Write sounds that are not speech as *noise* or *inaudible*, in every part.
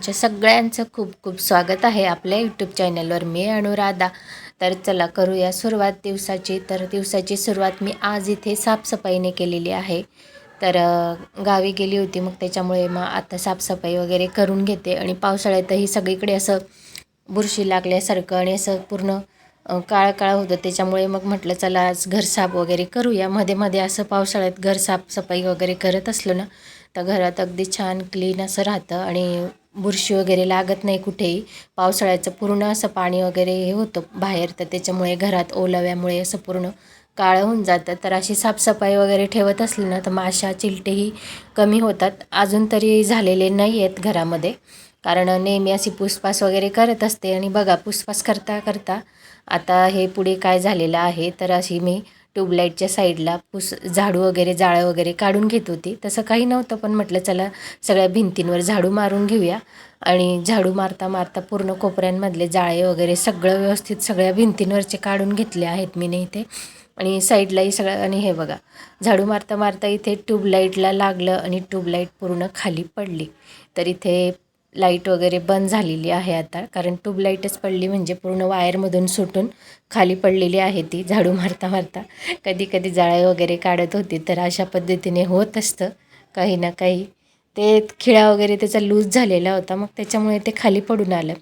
नमस्कार तुमच्या सगळ्यांचं खूप खूप स्वागत आहे आपल्या यूट्यूब चॅनलवर मी अनुराधा. तर चला करूया सुरुवात दिवसाची. तर दिवसाची सुरुवात मी आज इथे साफसफाईने केलेली आहे. तर गावी गेली होती मग त्याच्यामुळे मग आता साफसफाई वगैरे करून घेते. आणि पावसाळ्यातही सगळीकडे असं बुरशी लागल्यासारखं आणि असं पूर्ण अ, काळं काळं होतं. त्याच्यामुळे मग म्हटलं चला आज घर साफ वगैरे करूया. मध्ये मध्ये असं पावसाळ्यात घर साफसफाई वगैरे करत असलो ना तर घरात अगदी छान क्लीन असं राहतं आणि बुरशी वगैरे लागत नाही कुठेही. पावसाळ्याचं पूर्ण असं पाणी वगैरे हे होतं बाहेर तर त्याच्यामुळे घरात ओलाव्यामुळे असं पूर्ण काळं होऊन जातं. तर अशी साफसफाई वगैरे ठेवत असली ना तर माशा चिलटेही कमी होतात. अजून तरी झालेले नाही आहेत घरामध्ये. कारण नेहमी अशी पुसपास वगैरे करत असते आणि बघा पुसपास करता करता आता हे पुढे काय झालेलं आहे तर अशी मी ट्यूबलाईटच्या साईडला पुस झाडू वगैरे जाळं वगैरे काढून घेत होती. तसं काही नव्हतं पण म्हटलं चला सगळ्या भिंतींवर झाडू मारून घेऊया. आणि झाडू मारता मारता पूर्ण कोपऱ्यांमधले जाळे वगैरे सगळं व्यवस्थित सगळ्या भिंतींवरचे काढून घेतले आहेत मी नाही इथे. आणि साईडलाही सगळं आणि हे बघा झाडू मारता मारता इथे ट्यूबलाईटला लागलं आणि ट्यूबलाईट पूर्ण खाली पडली. तर इथे लाइट वगैरे बंद झालेली आहे आता. कारण ट्यूबलाईटच पडली म्हणजे पूर्ण वायरमधून सुटून खाली पडलेली आहे ती झाडू मारता मारता. कधी कधी जाळे वगैरे काढत होती तर अशा पद्धतीने होत असतं. काही ना काही ते खिळा वगैरे त्याचा लूज झालेला होता मग त्याच्यामुळे ते खाली पडून आलं.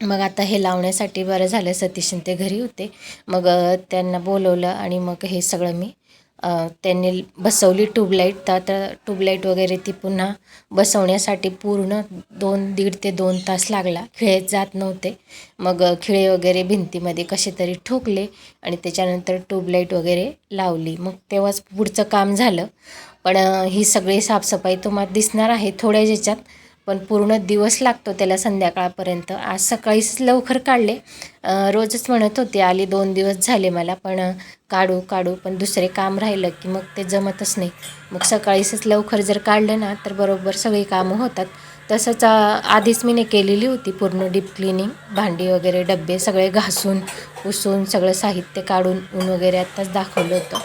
मग आता हे लावण्यासाठी बरं झालं सतीशन ते घरी होते. मग त्यांना बोलवलं आणि मग हे सगळं मी त्यांनी बसवली ट्यूबलाईट. तर आता ट्यूबलाईट वगैरे ती पुन्हा बसवण्यासाठी पूर्ण दोन दीड ते दोन तास लागला. खिळे जात नव्हते. मग खिळे वगैरे भिंतीमध्ये कसे तरी ठोकले आणि त्याच्यानंतर ट्यूबलाईट वगैरे लावली. मग तेव्हाच पुढचं काम झालं. पण ही सगळी साफसफाई तुम्हाला दिसणार आहे थोड्या ज्याच्यात पण पूर्ण दिवस लागतो त्याला संध्याकाळपर्यंत. आज सकाळीच लवकर काढले. रोजच म्हणत होते आली दोन दिवस झाले मला पण काढू काढू पण दुसरे काम राहिलं की मग ते जमतच नाही. मग सकाळीच लवकर जर काढलं ना तर बरोबर सगळी कामं होतात. तसंच आधीच मी केलेली होती पूर्ण डीप क्लिनिंग भांडी वगैरे डबे सगळे घासून पुसून सगळं साहित्य काढून ऊन वगैरे आत्ताच दाखवलं होतं.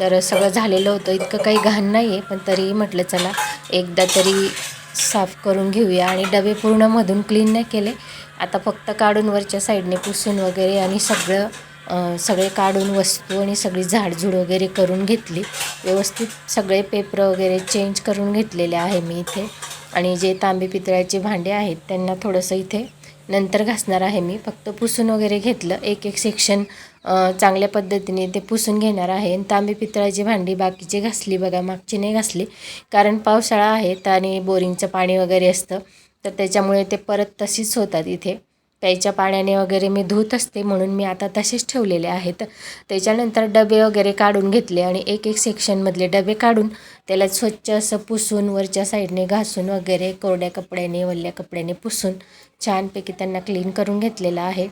तर सगळं झालेलं होतं. इतकं काही घाण नाही आहे पण तरीही म्हटलं चला एकदा तरी साफ करून घेऊया आणि डबे पूर्ण मधून क्लीन नाही केले. आता फक्त काढून वरच्या साईडने पुसून वगैरे आणि सगळं सगळे काढून वस्तू आणि सगळी झाडझूड वगैरे करून घेतली. व्यवस्थित सगळे पेपर वगैरे चेंज करून घेतलेले आहे मी इथे. आणि जे तांबे पितळ्याचे भांडे आहेत त्यांना थोडंसं इथे नंतर घासणार आहे मी. फक्त पुसून वगैरे घेतलं. एक एक सेक्शन चांगल्या पद्धतीने ते पुसून घेणार आहे. आणि तांबे पितळाची भांडी बाकीची घासली बघा मागची नाही घासली. कारण पावसाळा आहे तर आणि बोरिंगचं पाणी वगैरे असतं. तर त्याच्यामुळे ते परत तशीच होतात इथे. प्यायच्या पाण्याने वगैरे मी धुत असते म्हणून मी आता तसेच ठेवलेले आहेत. त्याच्यानंतर डबे वगैरे काढून घेतले आणि एक एक सेक्शनमधले डबे काढून त्याला स्वच्छ असं पुसून वरच्या साईडने घासून वगैरे कोरड्या कपड्याने वल्ल्या कपड्याने पुसून छानपैकी त्यांना क्लीन करून घेतलेलं आहे.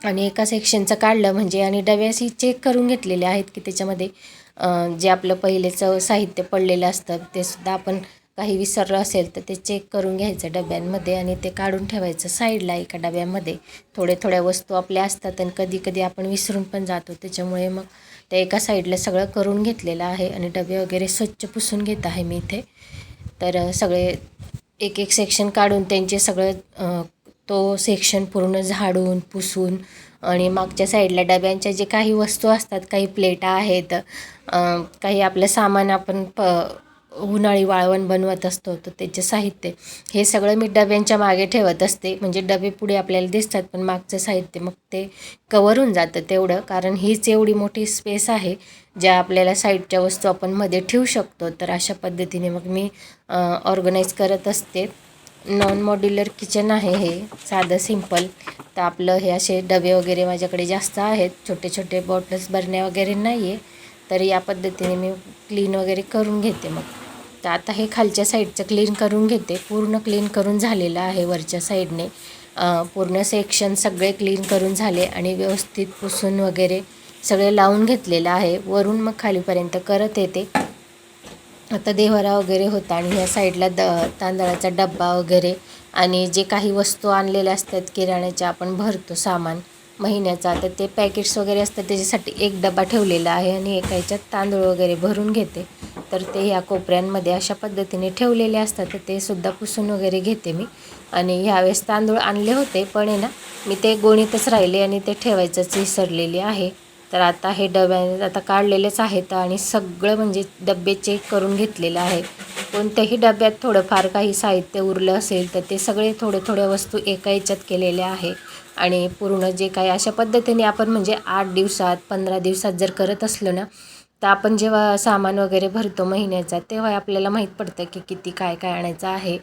आणि एका सेक्शनचं काढलं म्हणजे आणि डबे असे चेक करून घेतलेले आहेत की त्याच्यामध्ये जे आपलं पहिलेचं साहित्य पडलेलं असतं ते सुद्धा आपण काही विसरलं असेल तर ते चेक करून घ्यायचं डब्यांमध्ये आणि ते काढून ठेवायचं साईडला एका डब्यामध्ये. थोड्या थोड्या वस्तू आपल्या असतात आणि कधी कधी आपण विसरून पण जातो. त्याच्यामुळे मग ते एका साईडला सगळं करून घेतलेलं आहे आणि डबे वगैरे स्वच्छ पुसून घेत आहे मी इथे. तर सगळे एक एक सेक्शन काढून त्यांचे सगळं तो सेक्शन पूर्ण झाडून पुसून आणि मागच्या साईडला डब्यांच्या जे काही वस्तू असतात काही प्लेटा आहेत काही आपलं सामान आपण प उन्हाळी वाळवण बनवत असतो तर त्याचे साहित्य. हे सगळं मी डब्यांच्या मागे ठेवत असते. म्हणजे डबे पुढे आपल्याला दिसतात पण मागचं साहित्य मग ते कवर होऊन जातं तेवढं. कारण हीच एवढी मोठी स्पेस आहे ज्या आपल्याला साईडच्या वस्तू आपण मध्ये ठेवू शकतो. तर अशा पद्धतीने मग मी ऑर्गनाईज करत असते. नॉन मॉड्युलर किचन आहे हे. साधं सिंपल तर आपलं हे असे डबे वगैरे माझ्याकडे जास्त आहेत. छोटे छोटे बॉटल्स भरण्या वगैरे नाही आहे तर या पद्धतीने मी क्लीन वगैरे करून घेते मग. तर आता हे खालच्या साईडचं क्लीन करून घेते. पूर्ण क्लीन करून झालेलं आहे वरच्या साईडने पूर्ण सेक्शन सगळे क्लीन करून झाले आणि व्यवस्थित पुसून वगैरे सगळे लावून घेतलेलं आहे. वरून मग खालीपर्यंत करत येते. आता देव्हारा वगैरे होता आणि ह्या साईडला द तांदळाचा डब्बा वगैरे आणि जे काही वस्तू आणलेल्या असतात किराण्याच्या आपण भरतो सामान महिन्याचा. तर ते पॅकेट्स वगैरे असतात त्याच्यासाठी एक डबा ठेवलेला आहे आणि एका ह्याच्यात तांदूळ वगैरे भरून घेते. तर ते ह्या कोपऱ्यांमध्ये अशा पद्धतीने ठेवलेले असतात तर ते सुद्धा पुसून वगैरे घेते मी. आणि ह्यावेळेस तांदूळ आणले होते पण आहे ना मी ते गोणीतच राहिले आणि ते ठेवायचंच विसरलेले आहे. तर आता हे डब्या आता काढलेलेच आहेत आणि सगळं म्हणजे डबे चेक करून घेतलेलं आहे. कोणत्याही डब्यात थोडंफार काही साहित्य उरलं असेल तर ते सगळे थोडे थोड्या वस्तू एका याच्यात केलेल्या आहे. आणि पूर्ण जे काही अशा पद्धतीने आपण म्हणजे आठ दिवसात पंधरा दिवसात जर करत असलो ना तर आपण जेव्हा सामान वगैरे भरतो महिन्याचा तेव्हा आपल्याला माहीत पडतं की किती काय काय आणायचं आहे.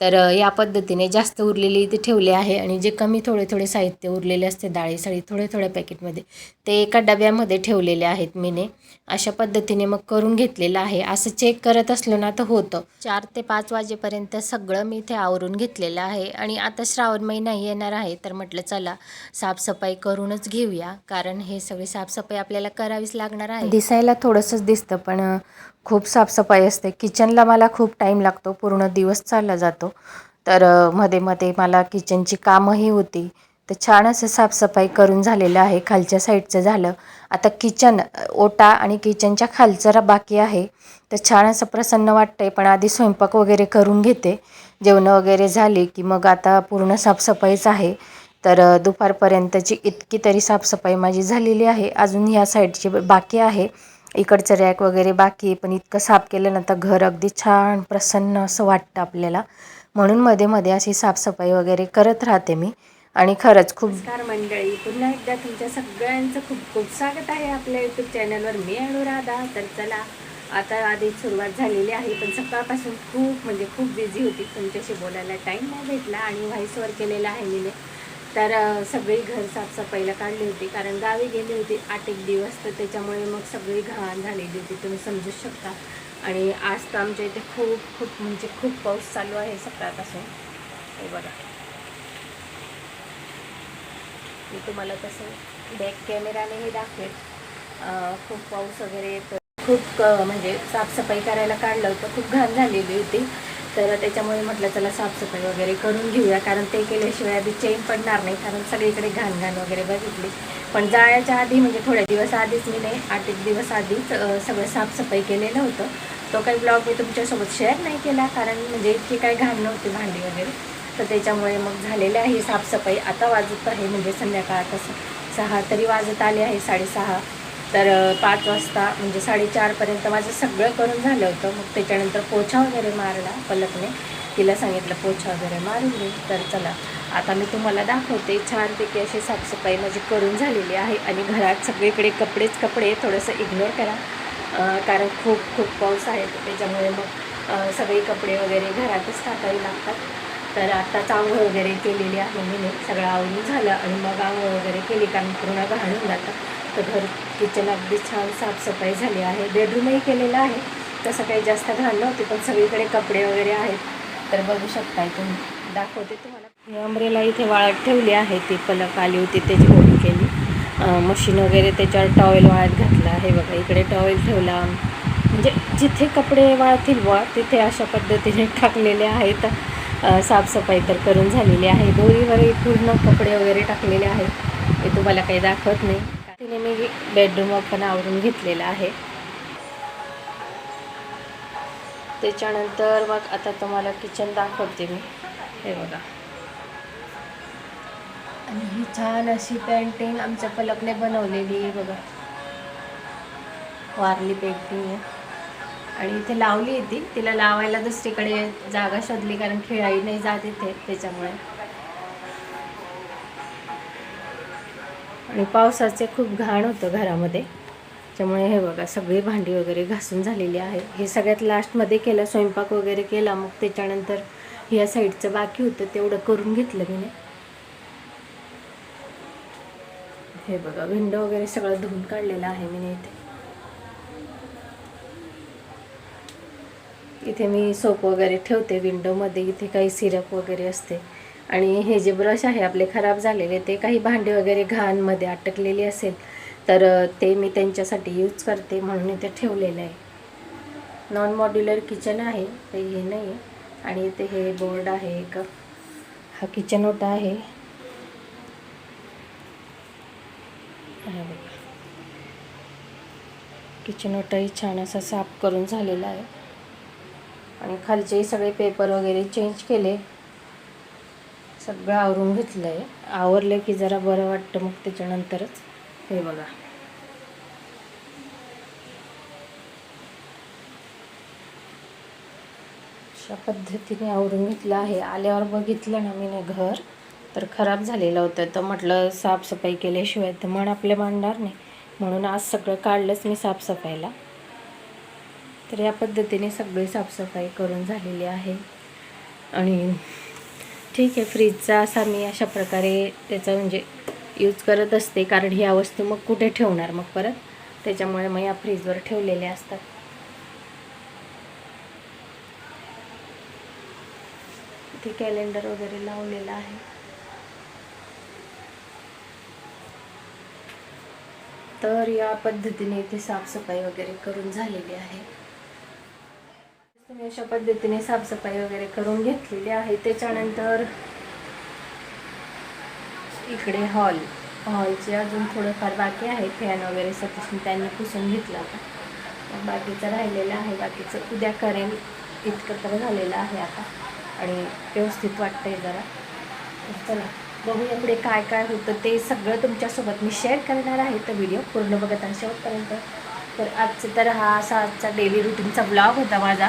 तर या पद्धतीने जास्त उरलेली इथे ठेवले आहे आणि जे कमी थोडे थोडे साहित्य उरलेले असते डाळी साळी थोड्या थोड्या पॅकेटमध्ये ते एका डब्यामध्ये ठेवलेले आहेत मीने. अशा पद्धतीने मग करून घेतलेलं आहे. असं चेक करत असलो ना तर होतं. चार ते पाच वाजेपर्यंत सगळं मी इथे आवरून घेतलेलं आहे. आणि आता श्रावण महिना येणार आहे तर म्हटलं चला साफसफाई करूनच घेऊया. कारण हे सगळी साफसफाई आपल्याला करावीच लागणार आहे. दिसायला थोडंसंच दिसतं पण खूप साफसफाई असते. किचनला मला खूप टाईम लागतो. पूर्ण दिवस चालला जातो. तर मध्ये मध्ये मला किचनची कामंही होती. तर छान असं साफसफाई करून झालेलं आहे. खालच्या साईडचं झालं. आता किचन ओटा आणि किचनच्या खालचं रा- बाकी आहे. तर छान असं प्रसन्न वाटतंय. पण आधी स्वयंपाक वगैरे करून घेते. जेवणं वगैरे झाली की मग आता पूर्ण साफसफाईच आहे. तर दुपारपर्यंतची इतकी तरी साफसफाई माझी झालेली आहे. अजून ह्या साईडची बाकी आहे. इकडचं रॅक वगैरे बाकी पण इतकं साफ केलं ना तर घर अगदी छान प्रसन्न असं वाटतं आपल्याला. म्हणून मध्ये मध्ये अशी साफसफाई वगैरे करत राहते मी. आणि खरंच खूप नमस्कार मंडळी. पुन्हा एकदा तुमच्या सगळ्यांचं खूप खूप स्वागत आहे आपल्या यूट्यूब चॅनलवर मी अनुराधा. तर चला आता आधी सुरुवात झालेली आहे पण सकाळपासून खूप म्हणजे खूप बिझी होती. तुमच्याशी बोलायला टाईम नाही भेटला आणि व्हॉइसवर केलेला आहे मी तर सगळी घर साफसफाईला काढली होती कारण गावी गेली होती आठ एक दिवस. तर त्याच्यामुळे मग सगळी घाण झालेली होती. तुम्ही समजू शकता. आणि आज तर आमच्या इथे खूप खूप म्हणजे खूप पाऊस चालू आहे सकाळपासून. हे बघा. मी तुम्हाला तसं बॅक कॅमेरानेही दाखवेल खूप पाऊस वगैरे येतो खूप म्हणजे साफसफाई करायला काढलं होतं. खूप घाण झालेली होती. तर त्याच्यामुळे म्हटलं चला साफसफाई वगैरे करून घेऊया. कारण ते केल्याशिवाय आधी चेन पडणार नाही. कारण सगळीकडे घाण घाण वगैरे बघितली. पण जाळ्याच्या आधी म्हणजे थोड्या दिवस आधीच मी नाही आठ एक दिवस आधीच सगळं साफसफाई केलेलं होतं. तो काही ब्लॉग मी तुमच्यासोबत शेअर नाही केला. कारण म्हणजे इतकी काही घाण नव्हती भांडी वगैरे. तर त्याच्यामुळे मग झालेलं आहे साफसफाई. आता वाजत आहे म्हणजे संध्याकाळ सहा तरी वाजत आले आहे साडेसहा. तर पाच वाजता म्हणजे साडेचारपर्यंत माझं सगळं करून झालं होतं. मग त्याच्यानंतर पोछा वगैरे मारला पलकने. तिला सांगितलं पोछा वगैरे मारून दे. तर चला आता मी तुम्हाला दाखवते. छानपैकी अशी साफसफाई माझी करून झालेली आहे. आणि घरात सगळीकडे कपडेच कपडे थोडंसं इग्नोर करा. कारण खूप खूप पाऊस आहे. त्याच्यामुळे मग सगळे कपडे वगैरे घरातच टाकावे लागतात. तर आत्ताच आंघोळ वगैरे केलेली आहे मी. सगळं आवडून झालं आणि मग आंघोळ वगैरे केली कारण पूर्ण घालून जातं. तर घर किचन अगदी छान साफसफाई झाली आहे. बेडरूमही केलेलं आहे. तसं काही जास्त घाण नव्हती पण सगळीकडे कपडे वगैरे आहेत. तर बघू शकताय तुम्ही. दाखवते तुम्हाला. ही अमरेला इथे वाळत ठेवली आहे. ती पलक आली होती त्याची होळी केली. मशीन वगैरे त्याच्यावर टॉवेल वाळत घातला आहे. बघा इकडे टॉवेल ठेवला. म्हणजे जिथे कपडे वाळतील वा तिथे अशा पद्धतीने *laughs* टाकलेले आहेत. साफसफाई तर करून झालेली आहे. दोरीवरही पूर्ण कपडे वगैरे टाकलेले आहेत. मी तुम्हाला काही दाखवत नाही. तिने मी बेडरूम पण आवरून घेतलेला आहे. त्याच्यानंतर मग आता तुम्हाला किचन दाखवते मी. हे बघा. आणि ही छान अशी पेंटिंग आमच्या पलकने बनवलेली आहे. बघा. वारली पेंटिंग आहे. आणि इथे लावली होती तिला लावायला दुसरीकडे जागा शोधली कारण खेळाई नाही जात इथे त्याच्यामुळे. आणि पावसाचे खूप घाण होतं घरामध्ये. त्यामुळे हे बघा सगळी भांडी वगैरे घासून झालेली आहे. हे सगळ्यात लास्टमध्ये केलं स्वयंपाक वगैरे केला. मग त्याच्यानंतर ह्या साईडचं बाकी होतं तेवढं करून घेतलं मी हे बघा विंडो वगैरे सगळं धुवून काढलेलं आहे मी इथे. इथे मी सोप वगैरे ठेवते विंडोमध्ये इथे काही सिरप वगैरे असते. आणि हे जे ब्रश आहे आपले खराब झालेले ते काही भांडे वगैरे घाणमध्ये अटकलेली असेल तर ते मी त्यांच्यासाठी यूज करते म्हणून इथे ठेवलेलं आहे. नॉन मॉड्युलर किचन आहे ते हे नाही आहे आणि इथे हे बोर्ड आहे एक. हा किचन ओटा आहे. किचन ओटाही छान असा साफ करून झालेला आहे. आणि खालचे सगळे पेपर वगैरे चेंज केले. सगळं आवरून घेतलं आहे आवरलं की जरा बरं वाटतं मग त्याच्यानंतरच. हे बघा. अशा पद्धतीने आवरून घेतलं आहे. आल्यावर बघितलं ना मी घर तर खराब झालेलं होतं. तर म्हटलं साफसफाई केल्याशिवाय तर मन आपले मांडणार नाही. म्हणून आज सगळं काढलंच मी साफसफाईला. तर या पद्धतीने सगळी साफसफाई करून झालेली आहे. आणि ठीक आहे फ्रीजचा असा मी अशा प्रकारे त्याचा म्हणजे यूज करत असते. कारण ह्या वस्तू मग कुठे ठेवणार मग परत? त्याच्यामुळे मग या फ्रीजवर ठेवलेल्या असतात. ते कॅलेंडर वगैरे लावलेलं आहे. तर या पद्धतीने इथे साफसफाई वगैरे करून झालेली आहे. मी अशा पद्धतीने साफसफाई वगैरे करून घेतलेली आहे. त्याच्यानंतर इकडे हॉल. हॉलचे अजून थोडंफार बाकी आहे फॅन वगैरे सतीशने त्यांनी पुसून घेतला होता. बाकीचं राहिलेलं आहे. बाकीचं उद्या करेन. इतकं तर झालेलं आहे आता. आणि व्यवस्थित वाटतंय जरा. चला बघूया पुढे काय काय होतं. ते सगळं तुमच्यासोबत मी शेअर करणार आहे. तर व्हिडिओ पूर्ण बघत आहे शेवटपर्यंत. तर आजचं तर हा असा आजचा डेली रुटीनचा ब्लॉग होता माझा.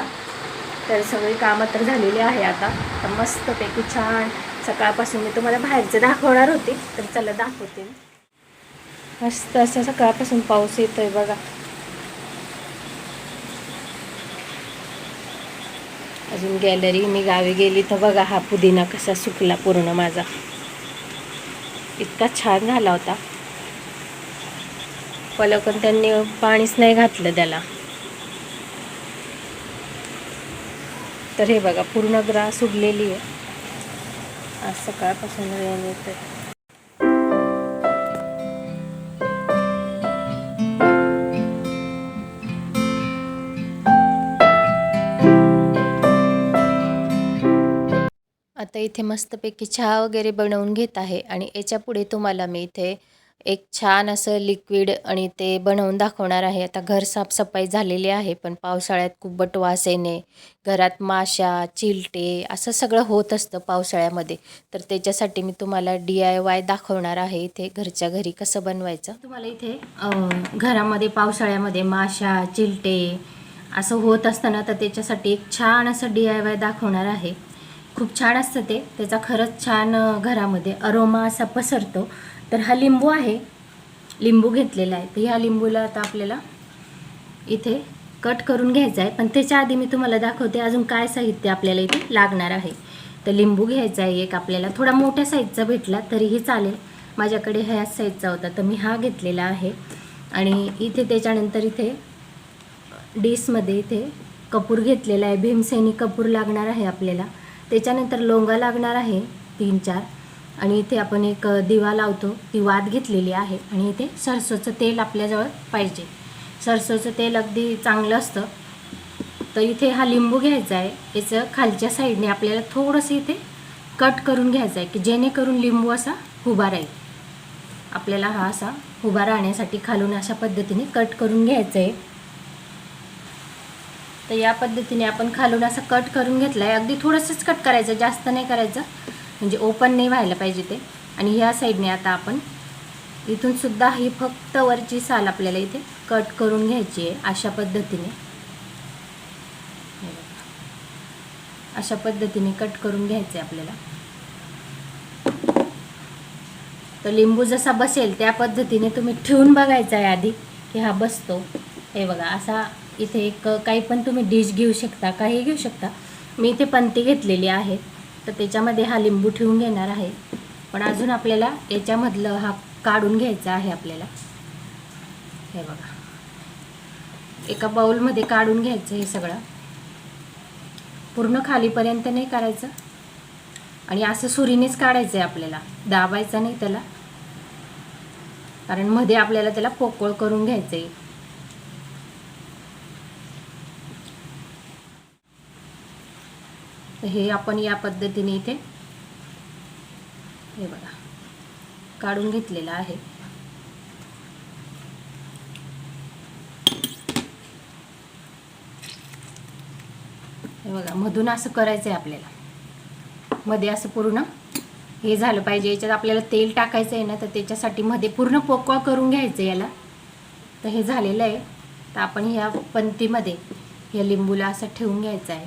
तर सगळी कामं तर झालेली आहे आता. तर मस्तपैकी छान सकाळपासून मी तुम्हाला बाहेरचं दाखवणार होते. तर चला दाखवते. मस्त असं सकाळपासून पाऊस येतोय बघा. अजून गॅलरी मी गावी गेली तर बघा हा पुदिना कसा सुकला पूर्ण माझा. इतका छान झाला होता. पलकन त्यांनी पाणीच नाही घातलं त्याला. तर हे बघा पूर्ण ग्रास उडलेली आहे. आज सकाळपासून रेन येते आता इथे मस्तपैकी चहा वगैरे बनवून घेत आहे आणि याच्यापुढे तुम्हाला मी इथे एक छान असं लिक्विड आणि ते बनवून दाखवणार आहे. आता घर साफसफाई झालेली आहे पण पावसाळ्यात खूप बटवास येणे घरात माशा चिलटे असं सगळं होत असतं पावसाळ्यामध्ये. तर त्याच्यासाठी मी तुम्हाला डी आय वाय दाखवणार आहे. इथे घरच्या घरी कसं बनवायचं? तुम्हाला इथे घरामध्ये पावसाळ्यामध्ये माशा चिलटे असं होत असताना तर त्याच्यासाठी एक छान असं डी आय वाय दाखवणार आहे. खूप छान असतं ते. त्याचा खरंच छान घरामध्ये अरोमा असा पसरतो. तर हा लिंबू आहे. लिंबू घेतलेला आहे. तर ह्या लिंबूला आता आपल्याला इथे कट करून घ्यायचा आहे. पण त्याच्या आधी मी तुम्हाला दाखवते अजून काय साहित्य आपल्याला इथे लागणार आहे. तर लिंबू घ्यायचा आहे एक आपल्याला. थोडा मोठ्या साईजचा भेटला तरीही चालेल. माझ्याकडे ह्याच साईजचा होता. तर मी हा घेतलेला आहे. आणि इथे त्याच्यानंतर इथे डिशमध्ये इथे कपूर घेतलेला आहे. भीमसेनी कपूर लागणार आहे आपल्याला. त्याच्यानंतर लोंगा लागणार आहे. तीन चार. आणि इथे आपण एक दिवा लावतो. ती वाद घेतलेली आहे आणि इथे सरसोचं तेल आपल्याजवळ पाहिजे. सरसोचं तेल अगदी चांगलं असतं. तर इथे हा लिंबू घ्यायचा आहे. याचं खालच्या साईडने आपल्याला थोडंसं इथे कट करून घ्यायचं आहे की जेणेकरून लिंबू असा उभा राहील. आपल्याला हा असा उभा राहण्यासाठी खालून अशा पद्धतीने कट करून घ्यायचं आहे. तर या पद्धतीने आपण खालून असं कट करून घेतलं आहे अगदी थोडंसंच कट करायचं जास्त नाही करायचं. म्हणजे ओपन नाही व्हायला पाहिजे ते. आणि ह्या साईडने आता आपण इथून सुद्धा ही फक्त वरची साल आपल्याला इथे कट करून घ्यायची आहे अशा पद्धतीने. अशा पद्धतीने कट करून घ्यायचं आहे आपल्याला. तर लिंबू जसा बसेल त्या पद्धतीने तुम्ही ठेवून बघायचा आहे आधी की हा बसतो. हे बघा असा इथे एक काही पण तुम्ही डिश घेऊ शकता काही घेऊ शकता. मी इथे पंती घेतलेली आहे. तर त्याच्यामध्ये हा लिंबू ठेवून घेणार आहे. पण अजून आपल्याला याच्यामधलं हा काढून घ्यायचा आहे आपल्याला. हे बघा. एका बाऊलमध्ये काढून घ्यायचं हे सगळं. पूर्ण खालीपर्यंत नाही करायचं. आणि असं सुरीनेच काढायचं आहे आपल्याला. दाबायचं नाही त्याला. कारण मध्ये आपल्याला त्याला पोकळ करून घ्यायचं आहे हे आपण या पद्धतीने इथे हे बघा काढून घेतलेलं आहे. बघा मधून असं करायचं आहे आपल्याला. मध्ये असं पूर्ण हे झालं पाहिजे. याच्यात आपल्याला तेल टाकायचं आहे ना तर त्याच्यासाठी मध्ये पूर्ण पोकवा करून घ्यायचं याला. तर हे झालेलं आहे. तर आपण ह्या पंथीमध्ये या लिंबूला असं ठेवून घ्यायचं आहे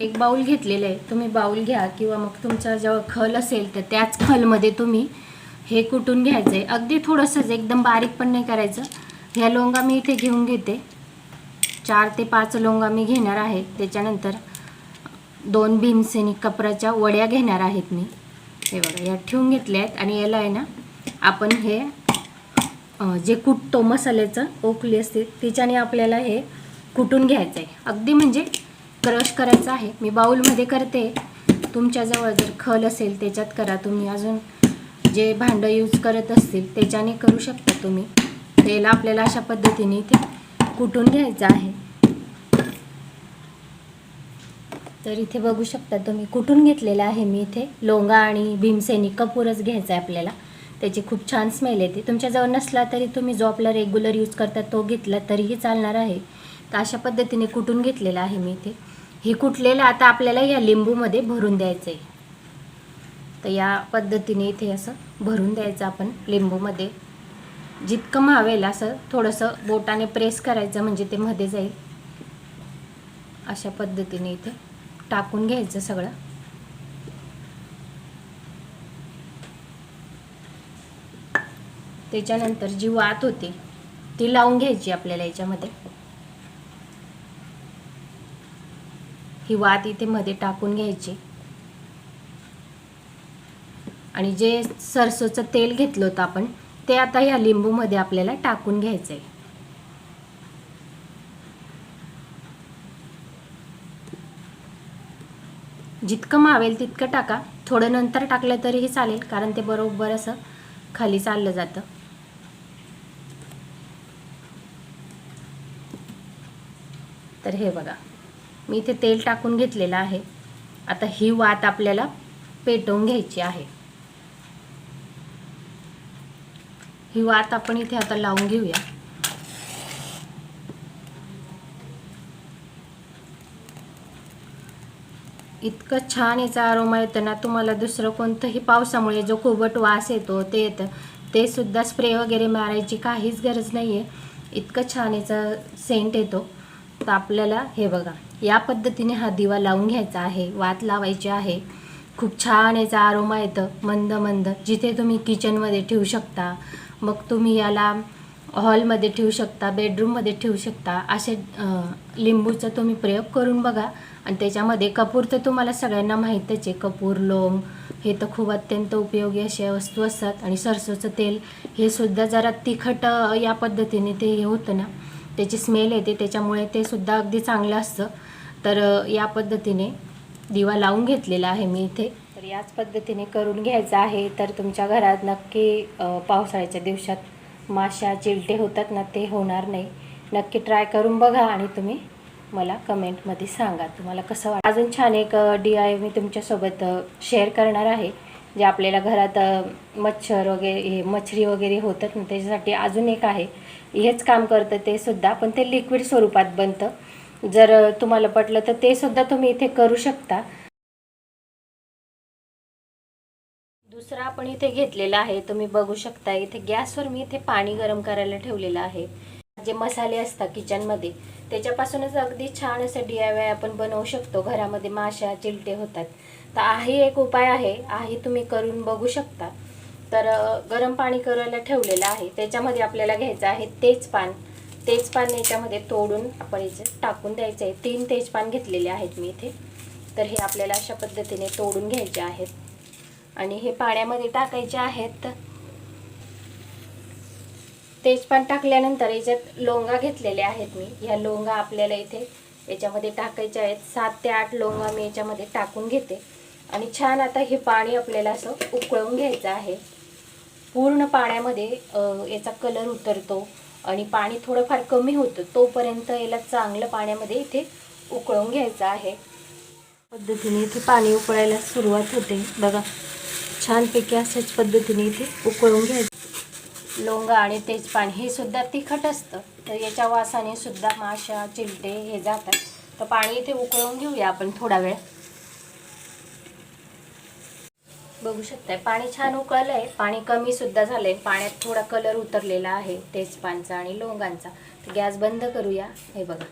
एक बाऊल घेतलेलं आहे. तुम्ही बाऊल घ्या किंवा मग तुमचा जेव्हा खल असेल तर त्याच खलमध्ये तुम्ही हे कुटून घ्यायचं आहे अगदी थोडंसंच एकदम बारीक पण नाही करायचं. ह्या लोंगा मी इथे घेऊन घेते. चार ते पाच लोंगा मी घेणार आहे. त्याच्यानंतर दोन भीमसेनी कपराच्या वड्या घेणार आहेत मी. हे बघा या ठेवून घेतल्या आहेत आणि याला आहे ना आपण हे जे कुटतो मसाल्याचं ओकली असते तिच्याने आपल्याला हे कुटून घ्यायचं आहे अगदी म्हणजे क्रश करायचं आहे. मी बाऊलमध्ये करते. तुमच्याजवळ जर खल असेल त्याच्यात करा. तुम्ही अजून जे भांडं यूज करत असतील त्याच्याने करू शकता तुम्ही. तेल आपल्याला अशा पद्धतीने इथे कुटून घ्यायचं आहे? तर इथे बघू शकता तुम्ही कुठून घेतलेलं आहे मी इथे. लोंगा आणि भीमसेनी कपूरच घ्यायचा आहे आपल्याला. त्याची खूप छान स्मेल येते. तुमच्याजवळ नसला तरी तुम्ही जो आपला रेग्युलर यूज करता तो घेतला तरीही चालणार आहे. तर अशा पद्धतीने कुटून घेतलेला आहे मी इथे? हे कुठलेलं आता आपल्याला या लिंबूमध्ये भरून द्यायचं आहे तर या पद्धतीने इथे असं भरून द्यायचं आपण लिंबूमध्ये. जितकं मावेल असं थोडंसं बोटाने प्रेस करायचं म्हणजे ते मध्ये जाईल. अशा पद्धतीने इथे टाकून घ्यायचं सगळं. त्याच्यानंतर जी वात होती ती लावून घ्यायची आपल्याला याच्यामध्ये. ही वात इथे मध्ये टाकून घ्यायची. आणि जे सरसोचं तेल घेतलं होतं आपण ते आता ह्या लिंबूमध्ये आपल्याला टाकून घ्यायचं आहे जितकं मावेल तितकं टाका. थोडं नंतर टाकलं तरीही चालेल कारण ते बरोबर असं खाली चाललं जातं. तर हे बघा. मी इथे तेल टाकून घेतलेलं आहे. आता ही वात आपल्याला पेटवून घ्यायची आहे. ही वात आपण इथे आता लावून घेऊया. इतकं छान याचा आरोमा येतं ना तुम्हाला दुसरं कोणतंही पावसामुळे जो कोबट वास येतो ते येतं. ते सुद्धा स्प्रे वगैरे मारायची काहीच गरज नाही आहे इतकं छान याचा सेंट येतो. तर आपल्याला हे बघा या पद्धतीने हा दिवा लावून घ्यायचा आहे वात लावायची आहे. खूप छान याचा आरोमा येतं मंद मंद. जिथे तुम्ही किचनमध्ये ठेवू शकता मग तुम्ही याला हॉलमध्ये ठेवू शकता बेडरूममध्ये ठेवू शकता असे लिंबूचा तुम्ही प्रयोग करून बघा. आणि त्याच्यामध्ये कपूर तर तुम्हाला सगळ्यांना माहीतच आहे कपूर लोंग हे तर खूप अत्यंत उपयोगी अशा वस्तू असतात. आणि सरसोचं तेल हे सुद्धा जरा तिखट या पद्धतीने ते हे होतं ना. त्याची स्मेल येते त्याच्यामुळे ते सुद्धा अगदी चांगलं असतं. तर या पद्धतीने दिवा लावून घेतलेला आहे मी इथे. तर याच पद्धतीने करून घ्यायचं आहे. तर तुमच्या घरात नक्की पावसाळ्याच्या दिवसात माशा चिलटे होतात ना ते होणार नाही. नक्की ट्राय करून बघा आणि तुम्ही मला कमेंटमध्ये सांगा. तुम्हाला कसं वाटतं? अजून छान एक डी आय मी तुमच्यासोबत शेअर करणार आहे. जे आपल्याला घरात मच्छर वगैरे हे मच्छरी वगैरे होतात ना त्याच्यासाठी अजून एक आहे. हेच काम करतं ते सुद्धा पण ते लिक्विड स्वरूपात बनतं. जर तुम्हाला पटलं तर ते सुद्धा तुम्ही इथे करू शकता. दुसरा आपण इथे घेतलेला आहे तुम्ही बघू शकता इथे गॅसवर मी इथे पाणी गरम करायला ठेवलेलं आहे. जे मसाले असतात किचनमध्ये त्याच्यापासूनच अगदी छान असं डी आय वाय आपण बनवू शकतो. घरामध्ये माशा चिलटे होतात. तर हाही एक उपाय आहे हाही तुम्ही करून बघू शकता. तर गरम पाणी करायला ठेवलेलं आहे. त्याच्यामध्ये आपल्याला घ्यायचं आहे तेजपान तेजपान याच्यामध्ये तोडून आपण याचे टाकून द्यायचं आहे. तीन तेजपान घेतलेले आहेत मी इथे. तर हे आपल्याला अशा पद्धतीने तोडून घ्यायचे आहेत. आणि हे पाण्यामध्ये टाकायचे आहेत. तेजपान टाकल्यानंतर याच्यात लोंगा घेतलेल्या आहेत मी. ह्या लोंगा आपल्याला इथे याच्यामध्ये टाकायच्या आहेत. सात ते आठ लोंगा मी याच्यामध्ये टाकून घेते. आणि छान आता हे पाणी आपल्याला असं उकळून घ्यायचं आहे. पूर्ण पाण्यामध्ये याचा कलर उतरतो आणि पाणी थोडंफार कमी होतं तोपर्यंत याला चांगलं पाण्यामध्ये इथे उकळून घ्यायचं आहे. पद्धतीने इथे पाणी उकळायला सुरुवात होते. बघा छानपैकी अशाच पद्धतीने इथे उकळून घ्यायचं. लोंगा आणि तेजपान हे सुद्धा तिखट असतं. तर याच्या वासाने सुद्धा माशा चिलटे हे जातात. तर पाणी इथे उकळून घेऊया आपण थोडा वेळ. बघू शकताय. पाणी छान उकळलं आहे पाणी कमी सुद्धा झालंय. पाण्यात थोडा कलर उतरलेला आहे. तेजपानचा आणि लोंगांचा तर गॅस बंद करूया. हे बघा.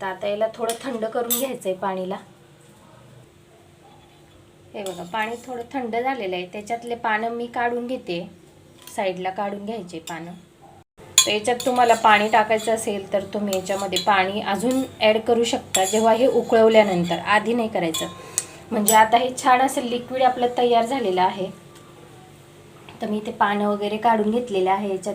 तर आता याला थोडं थंड करून घ्यायचं आहे पाणीला. हे बघा पाणी थोडं थंड झालेलं आहे. त्याच्यातले पानं मी काढून घेते. साईडला काढून घ्यायचे पानं. तर याच्यात तुम्हाला पाणी टाकायचं असेल तर तुम्ही याच्यामध्ये पाणी अजून ॲड करू शकता. जेव्हा हे उकळवल्यानंतर. आधी नाही करायचं. म्हणजे आता हे छान असं लिक्विड आपलं तयार झालेलं आहे. तर मी ते पानं वगैरे काढून घेतलेलं आहे याच्यात.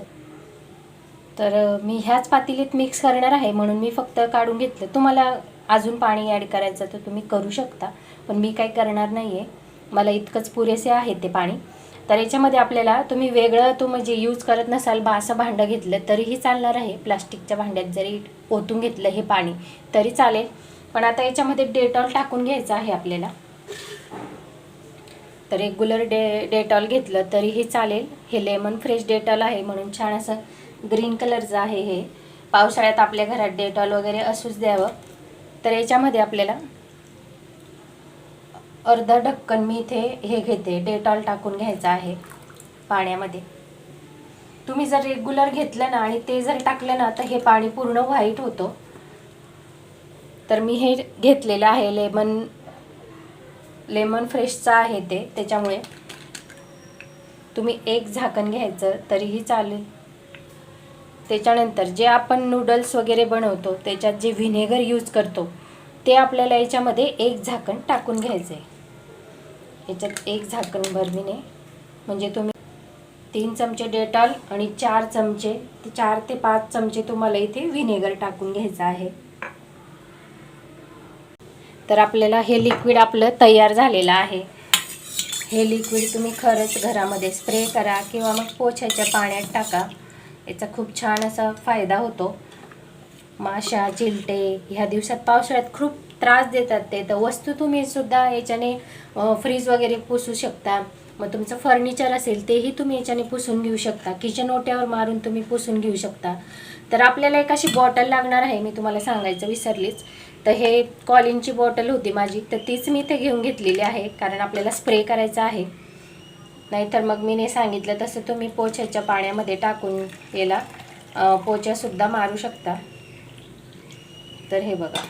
तर मी ह्याच पातेलीत मिक्स करणार आहे म्हणून मी फक्त काढून घेतलं. तुम्हाला अजून पाणी ॲड करायचं तर तुम्ही करू शकता पण मी काही करणार नाही आहे मला इतकंच पुरेसे आहे ते पाणी. तर याच्यामध्ये आपल्याला तुम्ही वेगळं तो म्हणजे यूज करत नसाल बा असं भांडं घेतलं तरीही चालणार आहे. प्लास्टिकच्या भांड्यात जरी ओतून घेतलं हे पाणी तरी चालेल. पण आता याच्यामध्ये डेटॉल टाकून घ्यायचं आहे आपल्याला. तर रेग्युलर डे डेटॉल घेतलं तरीही चालेल. हे लेमन फ्रेश डेटॉल आहे म्हणून छान असं ग्रीन कलरचं आहे हे. पावसाळ्यात आपल्या घरात डेटॉल वगैरे असूच द्यावं. तर याच्यामध्ये आपल्याला अर्धा ढक्कन मी इथे हे घेते. डेटॉल टाकून घ्यायचं आहे पाण्यामध्ये. तुम्ही जर रेग्युलर घेतलं ना आणि ते जर टाकलं ना तर हे पाणी पूर्ण व्हाईट होतं. तर मी हे घेतलेलं आहे लेमन लेमन फ्रेशचं आहे ते त्याच्यामुळे तुम्ही एक झाकण घ्यायचं तरीही चालेल. त्याच्यानंतर जे आपण नूडल्स वगैरे बनवतो त्याच्यात जे व्हिनेगर यूज करतो ते आपल्याला याच्यामध्ये एक झाकण टाकून घ्यायचं आहे याच्यात एक झाकण भरविणे. म्हणजे तुम्ही तीन चमचे डेटॉल आणि चार चमचे ते चार ते पाच चमचे तुम्हाला इथे व्हिनेगर टाकून घ्यायचं आहे. तर आपल्याला हे लिक्विड आपलं तयार झालेलं आहे. हे लिक्विड तुम्ही खरंच घरामध्ये स्प्रे करा किंवा मग पोछ्याच्या पाण्यात टाका. याचा खूप छान असा फायदा होतो. माशा चिलटे ह्या दिवसात पावसाळ्यात खूप त्रास देतात ते. तर वस्तू तुम्ही सुद्धा याच्याने फ्रीज वगैरे पुसू शकता. मग तुमचं फर्निचर असेल तेही तुम्ही याच्याने पुसून घेऊ शकता. किचन ओट्यावर मारून तुम्ही पुसून घेऊ शकता. तर आपल्याला एक अशी बॉटल लागणार आहे मी तुम्हाला सांगायचं विसरलीच. तर हे कॉलिनची बॉटल होती माझी तर तीच मी इथे घेऊन घेतलेली आहे कारण आपल्याला स्प्रे करायचा आहे. नाहीतर मग मी ने सांगितलं तसं तुम्ही पोछ्याच्या पाण्यामध्ये टाकून याला अं, पोछासुद्धा मारू शकता. तर हे बघा.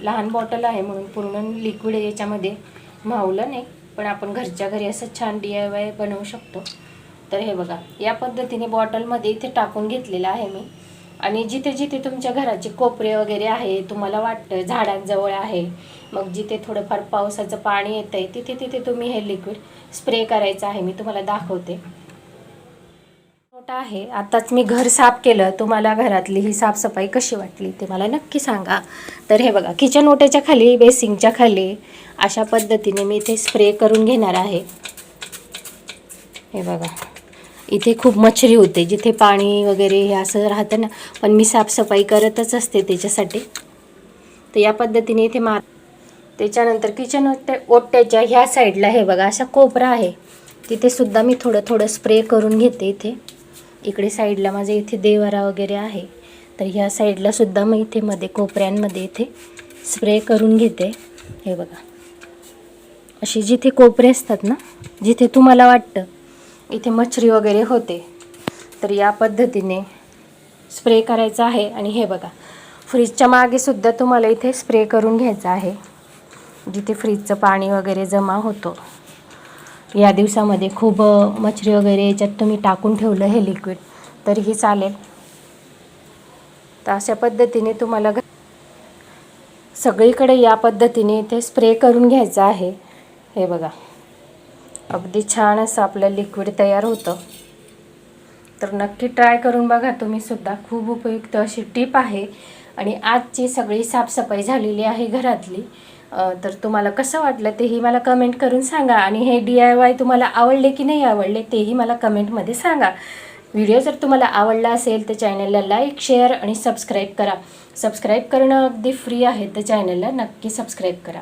लहान बॉटल आहे म्हणून पूर्ण लिक्विड याच्यामध्ये. मावलं नाही पण आपण घरच्या घरी असं छान डी आय वाय बनवू शकतो. तर हे बघा या पद्धतीने बॉटलमध्ये इथे टाकून घेतलेलं आहे मी. आणि जिथे जिथे तुमच्या घराचे कोपरे वगैरे आहे तुम्हाला वाटतं झाडांजवळ आहे मग जिथे थोडंफार पावसाचं पाणी येतं आहे तिथे तिथे तुम्ही हे लिक्विड स्प्रे करायचं आहे मी तुम्हाला दाखवते. मोठा आहे. आताच मी घर साफ केलं. तुम्हाला घरातली ही साफसफाई कशी वाटली ते मला नक्की सांगा. तर हे बघा किचन ओट्याच्या खाली बेसिंगच्या खाली अशा पद्धतीने मी इथे स्प्रे करून घेणार आहे. हे बघा. इथे खूप मच्छरी होते जिथे पाणी वगैरे हे असं राहतं ना पण मी साफसफाई करतच असते त्याच्यासाठी. तर या पद्धतीने इथे मा त्याच्यानंतर किचन ओट्या ओट्याच्या ह्या साईडला हे बघा असा कोपरा आहे. तिथे सुद्धा मी थोडं थोडं स्प्रे करून घेते इथे. इकडे साईडला माझे इथे देवारा वगैरे आहे. तर ह्या साईडला सुद्धा मी इथे मध्ये कोपऱ्यांमध्ये इथे स्प्रे करून घेते. हे बघा. असे जिथे कोपरे असतात ना जिथे तुम्हाला वाटतं इथे मच्छरी वगैरे होते. तर या पद्धतीने स्प्रे करायचा आहे. आणि हे बघा फ्रीजच्या मागे सुद्धा तुम्हाला इथे स्प्रे करून घ्यायचं आहे. जिथे फ्रीजचं पाणी वगैरे जमा होतो. या दिवसामध्ये खूप मच्छरी वगैरे याच्यात तुम्ही टाकून ठेवलं हे लिक्विड तरीही चालेल. तर अशा पद्धतीने तुम्हाला सगळीकडे या पद्धतीने इथे स्प्रे करून घ्यायचं आहे. हे बघा. अगदी छान असं आपलं लिक्विड तयार होतं. तर नक्की ट्राय करून बघा तुम्ही सुद्धा खूप उपयुक्त अशी टीप आहे. आणि आजची सगळी साफसफाई झालेली आहे घरातली. तर तुम्हाला कसं वाटलं तेही मला कमेंट करून सांगा. आणि हे डी आय वाय तुम्हाला आवडले की नाही आवडले तेही मला कमेंटमध्ये सांगा. व्हिडिओ जर तुम्हाला आवडला असेल तर चॅनलला लाईक शेअर आणि सबस्क्राईब करा. सबस्क्राईब करणं अगदी फ्री आहे तर चॅनलला नक्की सबस्क्राईब करा.